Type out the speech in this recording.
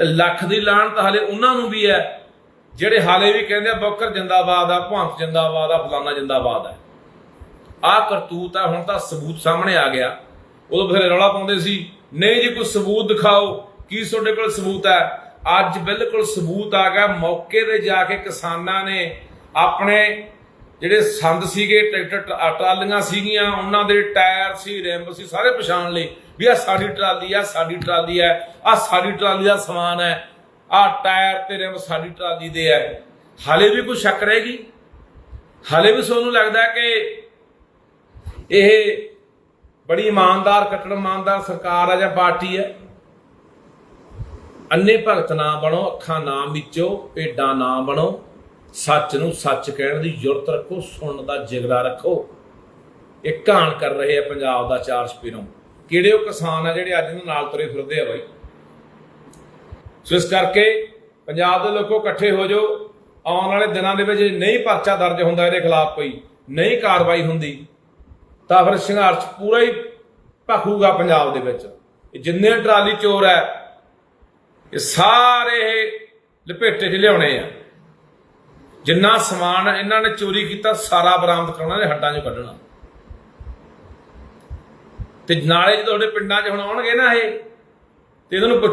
ਤੇ ਲੱਖ ਦੀ ਲਾਹਣਤ ਹਲੇ ਉਹਨਾਂ ਨੂੰ ਵੀ ਹੈ, ਜਿਹੜੇ ਹਾਲੇ ਵੀ ਕਹਿੰਦੇ ਆ, ਬੋਕਰ ਜਿੰਦਾਬਾਦ ਆ, ਭਵੰਤ ਜਿੰਦਾਬਾਦ ਆ, ਫਲਾਨਾ ਜਿੰਦਾਬਾਦ ਆ। ਆਹ ਕਰਤੂਤ ਆ, ਹੁਣ ਤਾਂ ਸਬੂਤ ਸਾਹਮਣੇ ਆ ਗਿਆ। ਉਦੋਂ ਫਿਰ ਰੌਲਾ ਪਾਉਂਦੇ ਸੀ, ਨਹੀਂ ਜੀ, ਕੋਈ ਸਬੂਤ ਦਿਖਾਓ, ਕੀ ਤੁਹਾਡੇ ਕੋਲ ਸਬੂਤ ਹੈ? ਅੱਜ ਬਿਲਕੁਲ ਸਬੂਤ ਆ ਗਿਆ, ਮੌਕੇ ਤੇ ਜਾ ਕੇ ਕਿਸਾਨਾਂ ਨੇ ਆਪਣੇ ਜਿਹੜੇ ਸੰਦ ਸੀਗੇ, ਟਰੈਕਟਰ, ਟ- ਟਰਾਲੀਆਂ ਸੀਗੀਆਂ, ਉਹਨਾਂ ਦੇ ਟਾਇਰ ਸੀ, ਰਿੰਮ ਸੀ, ਸਾਰੇ ਪਛਾਣ ਲਏ ਵੀ ਆ ਸਾਡੀ ਟਰਾਲੀ ਆ, ਸਾਡੀ ਟਰਾਲੀ ਹੈ ਆ ਸਾਡੀ ਟਰਾਲੀ ਦਾ ਸਮਾਨ ਹੈ ਆ ਟਾਇਰ ਤੇ ਰਿੰਮ ਸਾਡੀ ਟਰਾਲੀ ਦੇ ਹੈ। ਹਾਲੇ ਵੀ ਕੋਈ ਸ਼ੱਕ ਰਹੇਗੀ? ਹਾਲੇ ਵੀ ਤੁਹਾਨੂੰ ਲੱਗਦਾ ਕਿ ਇਹ ਬੜੀ ਇਮਾਨਦਾਰ, ਕੱਟੜ ਇਮਾਨਦਾਰ ਸਰਕਾਰ ਆ ਜਾਂ ਪਾਰਟੀ ਹੈ ਅੰਨੇ ਭਗਤ ਨਾ ਬਣੋ, ਅੱਖਾਂ ਨਾ ਮੀਚੋ, ਭੇਡਾਂ ਨਾ ਬਣੋ। ਸੱਚ ਨੂੰ ਸੱਚ ਕਹਿਣ ਦੀ ਜੁਰਤ ਰੱਖੋ, ਸੁਣਨ ਦਾ ਜਿਗਰਾ ਰੱਖੋ। ਇਹ ਘਾਣ ਕਰ ਰਹੇ ਆ ਪੰਜਾਬ ਦਾ ਚਾਰ ਸਪੀਰੋਂ ਕਿਹੜੇ ਉਹ ਕਿਸਾਨ ਆ ਜਿਹੜੇ ਅੱਜ ਇਹਨਾਂ ਨਾਲ ਤੁਰੇ ਫਿਰਦੇ ਆ ਬਾਈ? ਸੋ ਇਸ ਕਰਕੇ ਪੰਜਾਬ ਦੇ ਲੋਕੋ ਇਕੱਠੇ ਹੋ ਜਾਓ। ਆਉਣ ਵਾਲੇ ਦਿਨਾਂ ਦੇ ਵਿੱਚ ਨਹੀਂ ਪਰਚਾ ਦਰਜ ਹੁੰਦਾ ਇਹਦੇ ਖਿਲਾਫ ਕੋਈ, ਨਹੀਂ ਕਾਰਵਾਈ ਹੁੰਦੀ, ਤਾਂ ਫਿਰ ਸੰਘਰਸ਼ ਪੂਰਾ ਹੀ ਭਖੂਗਾ ਪੰਜਾਬ ਦੇ ਵਿੱਚ। ਜਿੰਨੇ ਟਰਾਲੀ ਚੋਰ ਹੈ ਇਹ ਸਾਰੇ ਲਪੇਟੇ 'ਚ ਲਿਆਉਣੇ ਆ। ਜਿੰਨਾ ਸਮਾਨ ਇਹਨਾਂ ਨੇ ਚੋਰੀ ਕੀਤਾ, ਸਾਰਾ ਬਰਾਮਦ ਕਰਨਾ ਤੇ ਹੱਡਾਂ 'ਚੋਂ ਕੱਢਣਾ। ਤੇ ਨਾਲੇ ਜਦੋਂ ਤੁਹਾਡੇ ਪਿੰਡਾਂ 'ਚ ਹੁਣ ਆਉਣਗੇ ਨਾ ਇਹ, ਤੇ ਇਹਨਾਂ ਨੂੰ ਪੁੱਛ